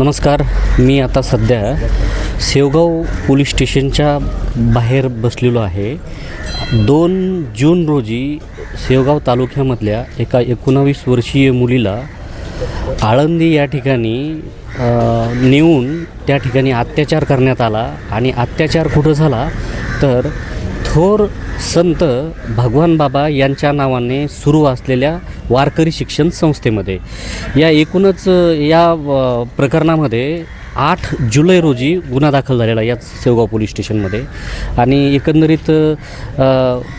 नमस्कार मी आता सध्या शेवगाव पोलीस स्टेशनच्या बाहेर बसलेलो आहे. दोन जून रोजी शेवगाव तालुक्यामधल्या एका एकोणावीस वर्षीय मुलीला आळंदी या ठिकाणी नेऊन त्या ठिकाणी अत्याचार करण्यात आला आणि अत्याचार कुठं झाला? तर थोर संत भगवान बाबा यांच्या नावाने सुरू असलेल्या वारकरी शिक्षण संस्थेमध्ये. या एकूणच या प्रकरणामध्ये आठ जुलै रोजी गुन्हा दाखल झालेला याच सेवगाव पोलीस स्टेशनमध्ये. आणि एकंदरीत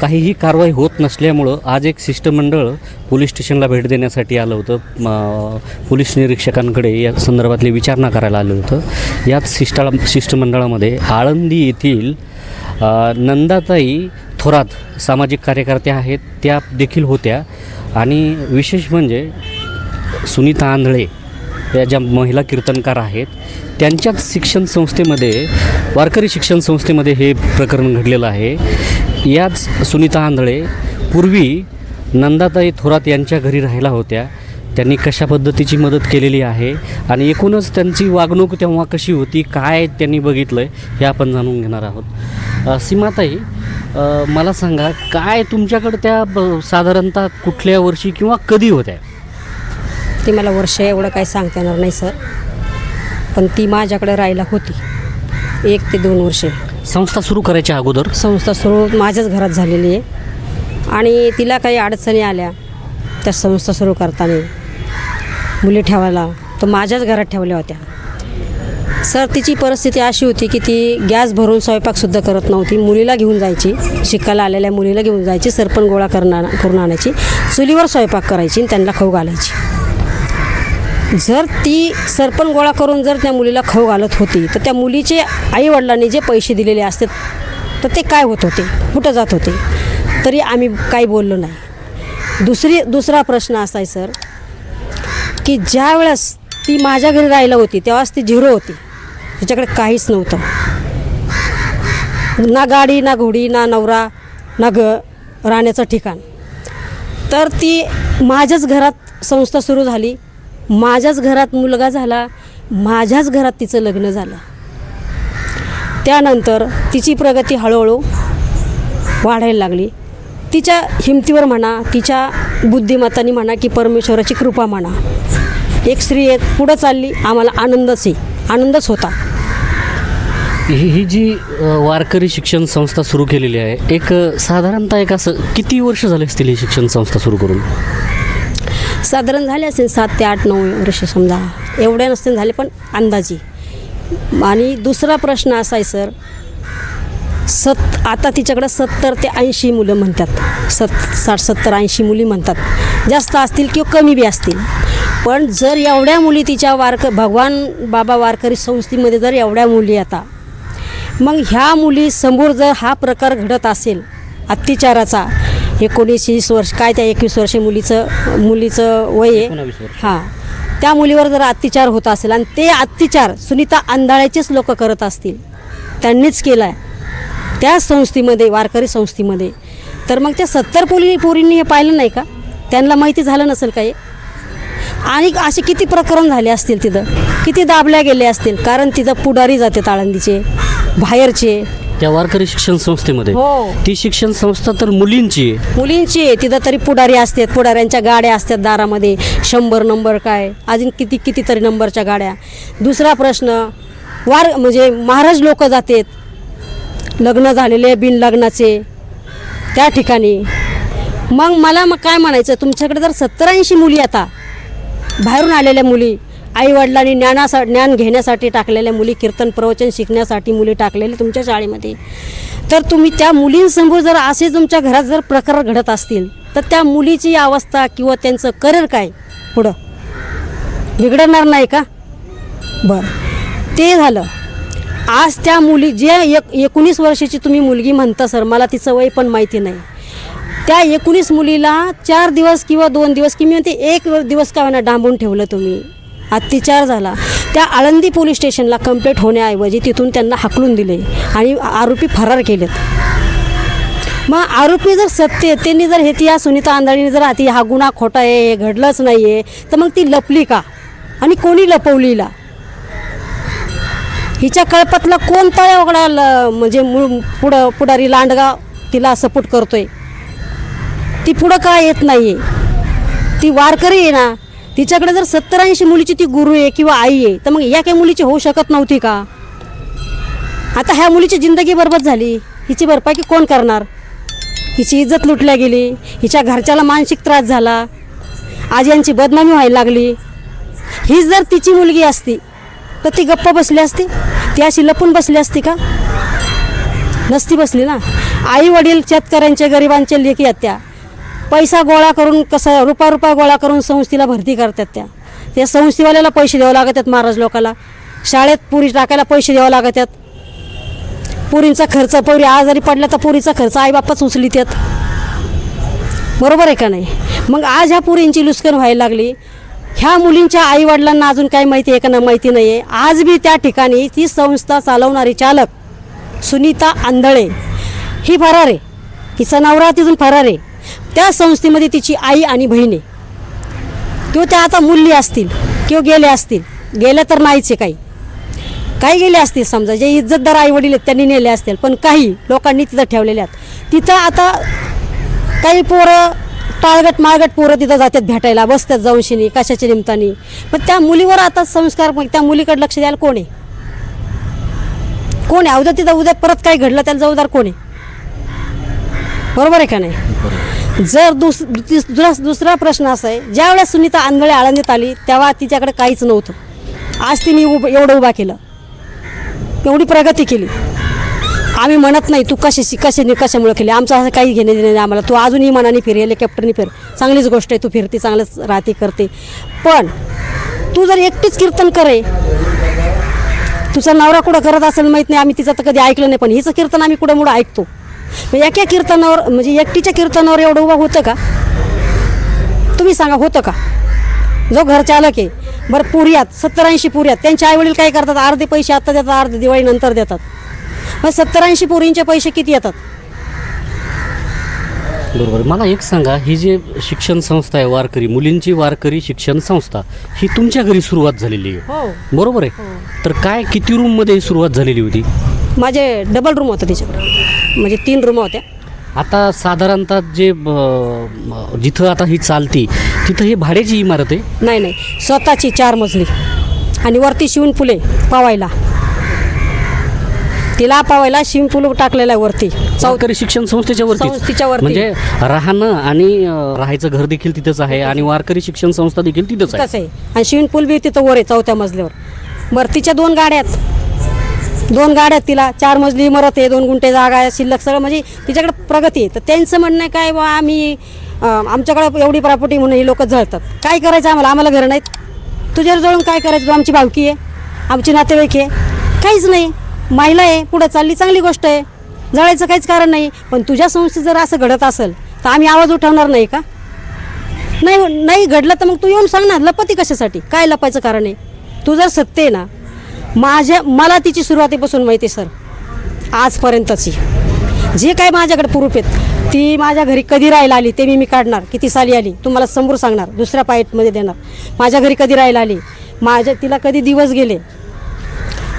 काहीही कारवाई होत नसल्यामुळं आज एक शिष्टमंडळ पोलीस स्टेशनला भेट देण्यासाठी आलं होतं. पोलीस निरीक्षकांकडे या संदर्भातली विचारणा करायला आलं होतं. याच शिष्टा शिष्टमंडळामध्ये आळंदी येथील नंदाताई थोरात सामाजिक कार्यकर्त्या आहेत त्या देखील होत्या. आणि विशेष म्हणजे सुनीता आंधळे या ज्या महिला कीर्तनकार आहेत त्यांच्याच शिक्षण संस्थेमध्ये वारकरी शिक्षण संस्थेमध्ये हे प्रकरण घडलेलं आहे. याच सुनीता आंधळे पूर्वी नंदाताई थोरात यांच्या घरी राहायला होत्या. त्यांनी कशा पद्धतीची मदत केलेली आहे आणि एकूणच त्यांची वागणूक तेव्हा कशी होती काय त्यांनी बघितलं आहे हे आपण जाणून घेणार आहोत. सीमाताई मला सांगा काय तुमच्याकडं त्या साधारणतः कुठल्या वर्षी किंवा कधी होत्या? ती मला वर्ष एवढं काही सांगता येणार नाही सर. पण ती माझ्याकडे राहायला होती. एक ते दोन वर्षे. संस्था सुरू करायच्या अगोदर? संस्था सुरू माझ्याच घरात झालेली आहे. आणि तिला काही अडचणी आल्या त्या संस्था सुरू करताना. मुली ठेवायला. तर माझ्याच घरात ठेवल्या होत्या. सर तिची परिस्थिती अशी होती की ती गॅस भरून स्वयंपाकसुद्धा करत नव्हती. मुलीला घेऊन जायची. शिकायला आलेल्या मुलीला घेऊन जायची. सरपण गोळा करणार करून आणायची. चुलीवर स्वयंपाक करायची आणि त्यांना खाऊ घालायची. जर ती सरपण गोळा करून जर त्या मुलीला खाऊ घालत होती तर त्या मुलीचे आईवडिलांनी जे पैसे दिलेले असतात तर ते काय होत होते? कुठं जात होते? तरी आम्ही काही बोललो नाही. दुसरी दुसरा प्रश्न असा आहे सर की ज्या वेळेस ती माझ्या घरी राहिला होती तेव्हाच ती झिरो होती. तिच्याकडे काहीच नव्हतं. ना गाडी ना घोडी ना नवरा ना ग राहण्याचं ठिकाण. तर ती माझ्याच घरात संस्था सुरू झाली. माझ्याच घरात मुलगा झाला. माझ्याच घरात तिचं लग्न झालं. त्यानंतर तिची प्रगती हळूहळू वाढायला लागली. तिच्या हिमतीवर म्हणा तिच्या बुद्धिमत्तानी म्हणा की परमेश्वराची कृपा म्हणा. एक स्त्री एक पुढं चालली आम्हाला आनंदच आहे. आनंदच होता. ही ही जी वारकरी शिक्षण संस्था सुरू केलेली आहे एक साधारणतः एक असं किती वर्ष झाले असतील ही शिक्षण संस्था सुरू करून? साधारण झाले असेल सात ते आठ नऊ वर्ष समजा. एवढे नसतील झाले पण अंदाजी. आणि दुसरा प्रश्न असा आहे सर सत आता तिच्याकडं सत्तर ते ऐंशी मुलं म्हणतात. सत साठ सत्तर ऐंशी मुली म्हणतात. जास्त असतील किंवा कमी बी असतील. पण जर एवढ्या मुली तिच्या वारक भगवान बाबा वारकरी संस्थेमध्ये जर एवढ्या मुली आता मग ह्या मुली समोर जर हा प्रकार घडत असेल अत्याचाराचा एकोणीस वीस वर्ष काय त्या एकवीस वर्ष मुलीचं मुलीचं वय आहे. हां. त्या मुलीवर जर अत्याचार होत असेल आणि ते अत्याचार सुनीता अंधाळ्याचेच लोक करत असतील त्यांनीच केला आहे त्या संस्थेमध्ये वारकरी संस्थेमध्ये तर मग त्या सत्तर पोली पोरींनी हे पाहिलं नाही का? त्यांना माहिती झालं नसेल का हे? आणि असे किती प्रकरण झाले असतील तिथं? किती दाबल्या गेले असतील? कारण तिथं पुढारी जाते आळंदीचे बाहेरचे. त्या वारकरी शिक्षण संस्थेमध्ये. हो. ती शिक्षण संस्था तर मुलींची आहे. मुलींची आहे. तिथं तरी पुढारी असतात. पुढाऱ्यांच्या गाड्या असतात दारामध्ये. शंभर नंबर काय? अजून किती कितीतरी नंबरच्या गाड्या. दुसरा प्रश्न वार म्हणजे महाराज लोक जातात. लग्न झालेले बिन लग्नाचे त्या ठिकाणी. मग मला मग काय म्हणायचं? तुमच्याकडे जर सत्तर ऐंशी मुली आता. बाहेरून आलेल्या मुली आईवडिलांनी ज्ञानासा ज्ञान घेण्यासाठी टाकलेल्या मुली कीर्तन प्रवचन शिकण्यासाठी मुली टाकलेले तुमच्या शाळेमध्ये. तर तुम्ही त्या मुलींसमोर जर असे तुमच्या घरात जर प्रकार घडत असतील तर त्या मुलीची अवस्था किंवा त्यांचं करिअर काय पुढं? बिघडणार नाही का? बरं. ते झालं. आज त्या मुली जे एक एकोणीस वर्षाची तुम्ही मुलगी म्हणता सर मला तिचं वय पण माहिती नाही. त्या एकोणीस मुलीला चार दिवस किंवा दोन दिवस किंवा ते एक दिवस का होईना डांबून ठेवलं तुम्ही? अत्याचार झाला. त्या आळंदी पोलीस स्टेशनला कंप्लेंट होण्याऐवजी तिथून त्यांना हाकलून दिले आणि आरोपी फरार केलेत. मग आरोपी जर सत्य त्यांनी जर हे ती या सुनीता आंधळीने जर आती हा गुन्हा खोटा आहे हे घडलंच नाही आहे तर मग ती लपली का? आणि कोणी लपवलीला? हिच्या कळपातला कोणता एवढा ल- म्हणजे मूळ पुढं पुढारी लांडगा तिला सपोर्ट करतोय? ती पुढं का येत नाही? ती वारकरी आहे ना तिच्याकडे जर सत्तर ऐंशी मुलीची ती गुरु आहे किंवा आई आहे तर मग या काही मुलीची होऊ शकत नव्हती का? आता ह्या मुलीची जिंदगी बरबाद झाली. हिची भरपाई कोण करणार? हिची इज्जत लुटल्या गेली. हिच्या घरच्याला मानसिक त्रास झाला. आज यांची बदनामी व्हायला लागली. हीच जर तिची मुलगी असती तर ती गप्प बसली असती? ती अशी लपून बसली असती का? नसती बसली ना? आई वडील शेतकऱ्यांचे गरिबांचे लेखी आहेत त्या पैसा गोळा करून कसा रुपा रुपा गोळा करून संस्थेला भरती करतात त्या. त्या संस्थेवाल्याला पैसे द्यावं लागत आहेत महाराज लोकाला. शाळेत पुरी टाकायला पैसे द्यावं लागतात पुरींचा खर्च पोरी आजारी पडल्या तर पुरीचा खर्च आईबापच उचलीत बरोबर आहे का नाही? मग आज ह्या पुरींची लुस्कन व्हायला लागली. ह्या मुलींच्या आईवडिलांना अजून काय माहिती आहे का ना माहिती नाही आहे आज बी त्या ठिकाणी ती संस्था चालवणारी चालक सुनीता आंधळे. ही फरार आहे. तिचा नवरा तिथून फरार आहे. त्या संस्थेमध्ये तिची आई आणि बहिणी. किंवा त्या आता मुली असतील किंवा गेले असतील. गेल्या तर नाहीच आहे काही. काही गेले असतील समजा जे इज्जतदार आई वडील आहेत त्यांनी नेले असतील पण काही लोकांनी तिथं ठेवलेले आहेत. तिथं आता काही पोरं टाळगट माळगट पोरं तिथं जातात भेटायला बसतात जाऊनशिनी कशाच्या निमित्ताने. पण त्या मुलीवर आता संस्कार त्या मुलीकडे लक्ष द्यायला कोण आहे? कोण आहे? उद्या तिथं उद्या परत काही घडलं त्याला जबाबदार कोण आहे? बरोबर आहे का नाही? जर दुस दुसरा दुसरा प्रश्न असा आहे ज्यावेळेस सुनीता आंधळे आळंदीत आली तेव्हा तिच्याकडे काहीच नव्हतं. आज तिने उभ एवढं उभा केलं. एवढी प्रगती केली. आम्ही म्हणत नाही तू कशाशी कशाने कशामुळे केली आमचं असं काही घेणे देणे नाही आम्हाला. तू अजूनही मनाने फिर हेलिकॉप्टरने फिर चांगलीच गोष्ट आहे तू फिरते चांगलंच राहते करते. पण तू जर एकटीच कीर्तन करे तुझा नवरा कुठं करत असेल माहीत नाही आम्ही तिचं तर कधी ऐकलं नाही पण हिचं कीर्तन आम्ही कुठं मुळं ऐकतो. मग एका कीर्तनावर म्हणजे एकटीच्या कीर्तनावर एवढं उभं होतं का? तुम्ही सांगा होतं का? जो घर चालक आहे बरं पुऱ्यात सत्तर ऐंशी पुऱ्यात त्यांचे आईवडील काय करतात? अर्धे पैसे आत्ता देतात अर्धे दिवाळी नंतर देतात. मग सत्तर ऐंशी पुरींचे पैसे किती येतात? बरोबर. मला एक सांगा ही जे शिक्षण संस्था आहे वारकरी मुलींची वारकरी शिक्षण संस्था ही तुमच्या घरी सुरुवात झालेली आहे. हो. बरोबर आहे? तर काय किती रूममध्ये ही सुरुवात झालेली होती? माझे डबल रूम होतं तिच्याकडे. म्हणजे तीन रूम होत्या. आता साधारणतः जे ब- जिथं आता ही चालती तिथं ही भाड्याची इमारत आहे? नाही नाही. स्वतःची चार मजली. आणि वरती शिवून फुले पावायला. तिला पावायला शिवून फुलं टाकलेलं आहे वरती. चौ चौकरी शिक्षण संस्थेच्या वरती? संस्थेच्या वरती. म्हणजे राहणं आणि अं, राहायचं घर देखील तिथंच आहे आणि वारकरी शिक्षण संस्था देखील तिथंच आहे? कसं आहे. आणि शिवून पूल बी तिथं वर आहे चौथ्या मजल्यावर. बरं तिच्या दोन गाड्या आहेत. दोन गाड्या तिला चार मजली इमारत आहे दोन गुंठे जागा आहे शिल्लक सगळं म्हणजे तिच्याकडे प्रगती आहे. तर त्यांचं म्हणणं आहे काय बा आम्ही आमच्याकडे एवढी प्रॉपर्टी म्हणून ही लोक जळतात. काय करायचं आम्हाला? आम्हाला घरं नाहीत. तुझ्यावर जळून काय करायचं? तू आमची भावकी आहे आमची नातेवाईक आहे. काहीच नाही. महिला आहे पुढं चालली चांगली गोष्ट आहे. जळायचं काहीच कारण नाही. पण तुझ्या संस्थेत जर असं घडत असेल तर आम्ही आवाज उठवणार नाही का? नाही नाही घडलं तर मग तू येऊन सांग ना लपती कशासाठी? काय लपायचं कारण आहे? तू जर सत्य आहे ना माझ्या मला तिची सुरुवातीपासून माहिती आहे सर. आजपर्यंतची. जे काय माझ्याकडे प्रूफ आहेत ती माझ्या घरी कधी राहायला आली ते मी मी काढणार. किती साली आली तुम्हाला समोर सांगणार दुसऱ्या पाईटमध्ये देणार. माझ्या घरी कधी राहायला आली माझ्या तिला कधी दिवस गेले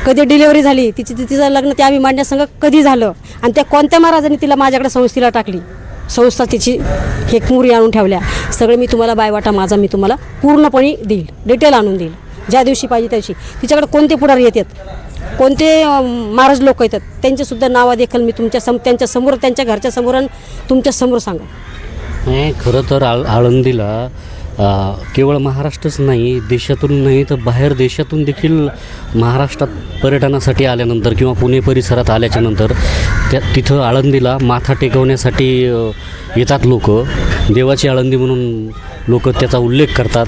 कधी डिलेवरी झाली तिची ती- तिचं लग्न त्या मी मांडण्यासंग कधी झालं आणि त्या कोणत्या महाराजांनी तिला माझ्याकडे संस्थेला टाकली? संस्था तिची हे मुरी आणून ठेवल्या. सगळं मी तुम्हाला बायवाटा माझा मी तुम्हाला पूर्णपणे देईल. डिटेल आणून देईल. ज्या दिवशी पाहिजे त्या दिवशी. तिच्याकडे कोणते पुढारी येतात? कोणते महाराज लोक येतात? त्यांचेसुद्धा नावादेखील मी तुमच्या सम त्यांच्यासमोर त्यांच्या घरच्या समोर आणि तुमच्यासमोर सांगा. नाही खरं तर आळ आळंदीला केवळ महाराष्ट्रच नाही देशातून नाही तर बाहेर देशातून देखील महाराष्ट्रात पर्यटनासाठी आल्यानंतर किंवा पुणे परिसरात आल्याच्यानंतर त्या तिथं आळंदीला माथा टेकवण्यासाठी येतात लोक. देवाची आळंदी म्हणून लोक त्याचा उल्लेख करतात.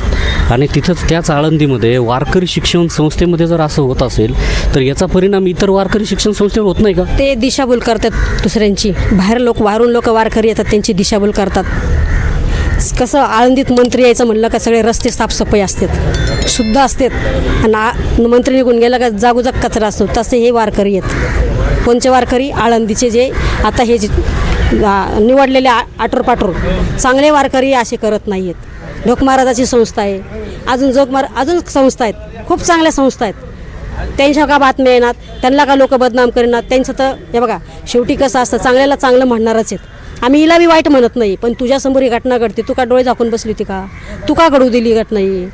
आणि तिथंच त्याच आळंदीमध्ये वारकरी शिक्षण संस्थेमध्ये जर असं होत असेल तर याचा परिणाम इतर वारकरी शिक्षण संस्थेवर होत नाही का? ते दिशाभूल करतात दुसऱ्यांची. बाहेर लोक वारून लोक वारकरी येतात त्यांची दिशाभूल करतात. कसं आळंदीत मंत्री यायचं म्हणलं का सगळे रस्ते साफसफाई असतात. शुद्ध असतात. आणि मंत्री निघून गेला का जागोजाग कचरा असतो. तसे हे वारकरी आहेत. कोणचे वारकरी? आळंदीचे जे आता हे जे निवडलेले आ- आटोर पाटोर. चांगले वारकरी असे करत नाही आहेत लोक महाराजाची संस्था आहे. अजून जोगमार अजून संस्था आहेत. खूप चांगल्या संस्था आहेत. त्यांच्या का बातम्या येणार? त्यांना का लोक बदनाम करणार त्यांचं तर हे बघा शेवटी कसं असतं? चांगल्याला चांगलं म्हणणारच आहेत. आम्ही हिला बी वाईट म्हणत नाही पण तुझ्यासमोर ही घटना घडते. तू का डोळे झाकून बसली होती का? तू का घडू दिली घटना ही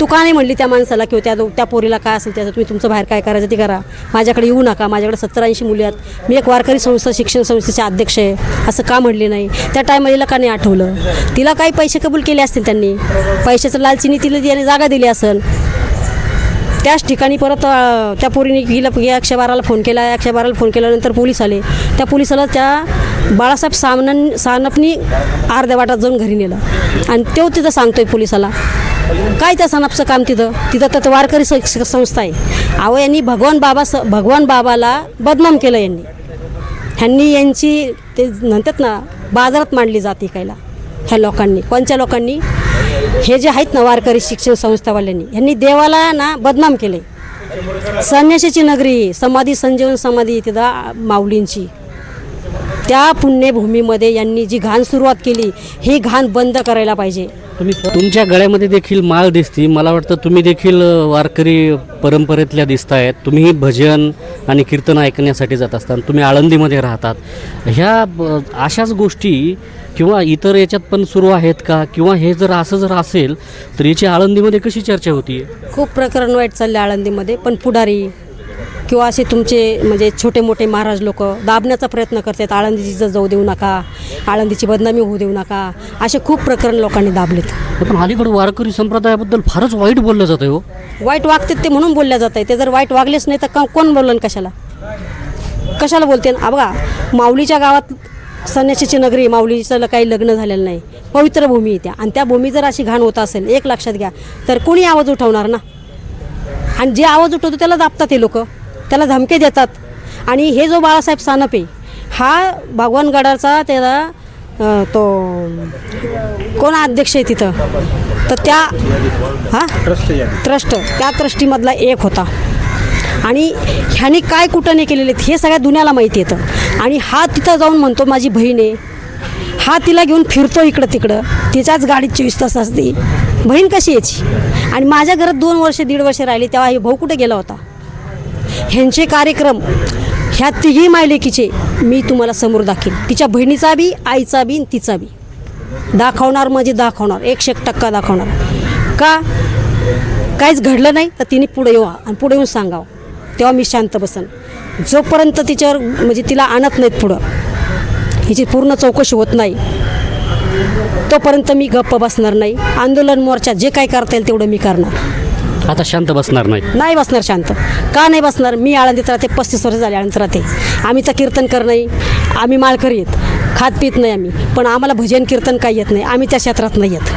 तू का नाही म्हणली त्या माणसाला किंवा त्या त्या पोरीला काय असेल त्याचं? तुम्ही तुमचं बाहेर काय करायचं ते करा. माझ्याकडे येऊ नका माझ्याकडे सत्तर ऐंशी मुली आहेत. मी एक वारकरी संस्था शिक्षण संस्थेचे अध्यक्ष आहे. असं का म्हणले नाही? त्या टायमाला का नाही आठवलं? तिला काही पैसे कबूल केले असतील त्यांनी? पैशाचं लालचिनी तिला त्याने जागा दिली असेल. त्याच ठिकाणी परत त्या पोरीने हिला की एकशे बाराला फोन केला. एकशे बाराला फोन केल्यानंतर पोलीस आले. त्या पोलिसाला त्या बाळासाहेब सामनन सानपनी अर्ध्या वाटात जाऊन घरी नेलं. आणि तो तिथं सांगतोय पोलिसाला काय त्या सणापचं काम तिथं? तिथं तर वारकरी संस्था आहे. अहो यांनी भगवान बाबा स भगवान बाबाला बदनाम केलं यांनी. ह्यांनी यांची ते म्हणतात ना बाजारात मांडली जाते कायला ह्या लोकांनी. कोणत्या लोकांनी? हे जे आहेत ना वारकरी शिक्षण संस्थावाल्यांनी ह्यांनी देवाला ना बदनाम केले. संन्याशाची नगरी समाधी संजीवन समाधी तिथं माऊलींची. त्या पुण्यभूमीमध्ये यांनी जी घाण सुरुवात केली ही घाण बंद करायला पाहिजे. तुम्ही तुमच्या गळ्यामध्ये देखील माल दिसती. मला वाटतं तुम्ही देखील वारकरी परंपरेतल्या दिसतायत. तुम्ही भजन आणि कीर्तन ऐकण्यासाठी जात असता तुम्ही आळंदीमध्ये राहतात. ह्या अशाच गोष्टी किंवा इतर याच्यात पण सुरू आहेत का? किंवा हे जर असं जर असेल तर याची आळंदीमध्ये कशी चर्चा होती? खूप प्रकरण वाईट चालले आळंदीमध्ये पण पुढारी किंवा असे तुमचे म्हणजे छोटे मोठे महाराज लोक दाबण्याचा प्रयत्न करतात आळंदीची जाऊ देऊ नका आळंदीची बदनामी होऊ देऊ नका असे खूप प्रकरण लोकांनी दाबलेत. पण अलीकडे वारकरी संप्रदायाबद्दल फारच वाईट बोललं जातं हो. वाईट वागतात ते म्हणून बोलल्या जात आहे ते जर वाईट वागलेच नाही तर का कोण बोललं कशाला? कशाला बोलते आ बघा माऊलीच्या गावात संन्याशीची नगरी माऊलीचं काही लग्न झालेलं नाही. पवित्र भूमी आहे त्या. आणि त्या भूमी जर अशी घाण होत असेल एक लक्षात घ्या तर कोणी आवाज उठवणार ना? आणि जे आवाज उठवतो त्याला दाबतात हे लोक. त्याला धमके देतात. आणि हे जो बाळासाहेब सानप हा भगवानगडाचा त्याला तो कोण अध्यक्ष आहे तिथं? तर त्या हा? ट्रस्ट. त्या ट्रस्टीमधला एक होता. आणि ह्याने काय कुठं नाही केलेले हे सगळ्या दुनियाला माहिती येतं. आणि हा तिथं जाऊन म्हणतो माझी बहीण आहे. हा तिला घेऊन फिरतो इकडं तिकडं. तिच्याच गाडीत चोवीस तास असते. बहीण कशी याची आणि माझ्या घरात दोन वर्ष दीड वर्ष राहिली तेव्हा हे भाऊ कुठे गेला होता? ह्यांचे कार्यक्रम ह्या तिघी मायलेकीचे मी तुम्हाला समोर दाखील तिच्या बहिणीचा बी आईचा बी आणि तिचा बी. दाखवणार म्हणजे दाखवणार. एकशे एक टक्का दाखवणार. का? काहीच घडलं नाही तर तिने पुढे येवा आणि पुढे येऊन सांगावं. तेव्हा मी शांत बसन. जोपर्यंत तिच्यावर म्हणजे तिला आणत नाहीत पुढं हिची पूर्ण चौकशी होत नाही तोपर्यंत मी गप्प बसणार नाही. आंदोलन मोर्चा जे काय करता येईल तेवढं मी करणार. आता शांत बसणार नाही. नाही बसणार शांत. का नाही बसणार? मी आळंदीत राहते पस्तीस वर्ष झाले आळंदीत राहते. आम्ही तर कीर्तन कर नाही. आम्ही माळकरी आहेत. खात पित नाही आम्ही. पण आम्हाला भजन कीर्तन काही येत नाही. आम्ही त्या क्षेत्रात नाही येत.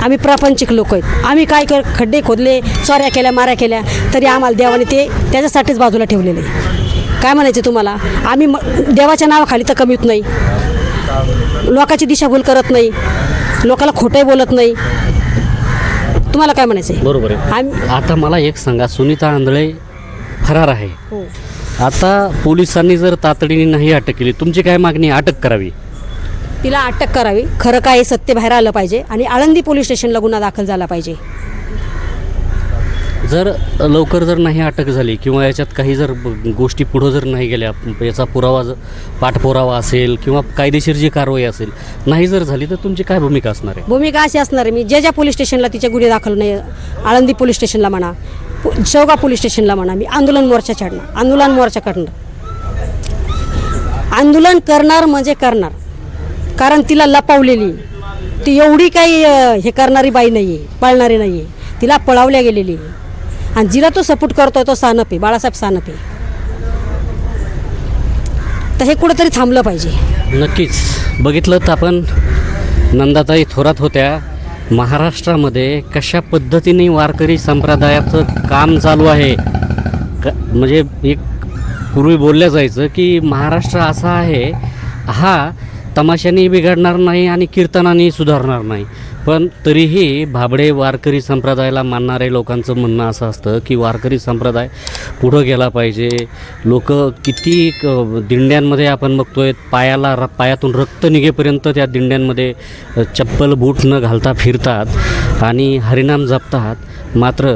आम्ही प्रापंचिक लोक आहेत. आम्ही काय कर खड्डे खोदले चोऱ्या केल्या माऱ्या केल्या तरी आम्हाला देवाने ते त्याच्यासाठीच बाजूला ठेवलेले. आहे. काय म्हणायचे तुम्हाला? आम्ही म देवाच्या नावाखाली तर कमीत नाही. लोकांची दिशाभूल करत नाही. लोकाला खोटंही बोलत नाही. तुम्हाला काय म्हणायचं आहे बरोबर आहे. आम्ही आता मला एक सांगा सुनीता आंधळे फरार आहे. हो. आता पोलिसांनी जर तातडीने नाही अटक केली तुमची काय मागणी? अटक करावी. तिला अटक करावी. खरं काय सत्य बाहेर आलं पाहिजे आणि आळंदी पोलीस स्टेशनला गुन्हा दाखल झाला पाहिजे. जर लवकर जर नाही अटक झाली किंवा याच्यात काही जर गोष्टी पुढं जर नाही गेल्या याचा पुरावा ज- पाठपुरावा असेल किंवा कायदेशीर जी कारवाई असेल नाही जर झाली तर तुमची काय भूमिका असणार आहे? भूमिका अशी असणार आहे मी ज्या ज्या पोलीस स्टेशनला तिचे गुन्हे दाखल नाही आळंदी पोलीस स्टेशनला म्हणा शेवगाव पोलीस स्टेशनला म्हणा मी आंदोलन मोर्चा छाडणार. आंदोलन मोर्चा करणार. आंदोलन करणार म्हणजे करणार. कारण तिला लपवलेली. ती एवढी काही हे करणारी बाई नाही आहे पळणारी नाही आहे तिला पळवल्या गेलेली. आणि जिला तो सपोर्ट करतोय तो सानपे बाळासाहेब सानपे. तर हे कुठंतरी थांबलं पाहिजे. नक्कीच. बघितलं तर आपण नंदाताई थोरात होत्या. महाराष्ट्रामध्ये कशा पद्धतीने वारकरी संप्रदायाचं काम चालू आहे? क म्हणजे एक पूर्वी बोलल्या जायचं की महाराष्ट्र असा आहे हा तमाशाने बिघडणार नाही आणि कीर्तनाने सुधारणार नाही. पण तरीही भाबडे वारकरी संप्रदायाला मानणारे लोकांचं म्हणणं असं असतं की वारकरी संप्रदाय पुढं गेला पाहिजे. लोक किती दिंड्यांमध्ये आपण बघतोय पायाला र पायातून रक्त निघेपर्यंत त्या दिंड्यांमध्ये चप्पल बूट न घालता फिरतात आणि हरिनाम जपतात. मात्र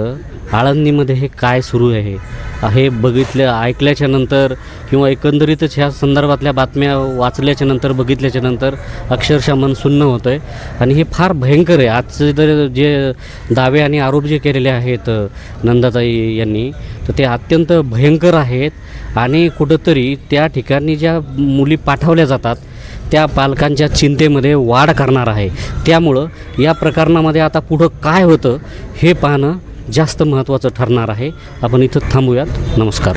आळंदीमध्ये हे काय सुरू आहे? हे बघितलं ऐकल्याच्या नंतर किंवा एकंदरीतच ह्या संदर्भातल्या बातम्या वाचल्याच्या नंतर बघितल्याच्या नंतर अक्षरशः मन सुन्न होतं आहे आणि हे फार भयंकर आहे. आजचे जर जे दावे आणि आरोप जे केलेले आहेत नंदाताई यांनी तर ते अत्यंत भयंकर आहेत. आणि कुठंतरी त्या ठिकाणी ज्या मुली पाठवल्या जातात त्या पालकांच्या चिंतेमध्ये वाढ करणार आहे. त्यामुळं या प्रकरणामध्ये आता पुढं काय होतं हे पाहणं जास्त महत्त्वाचं ठरणार आहे. आपण इथं थांबूयात. नमस्कार.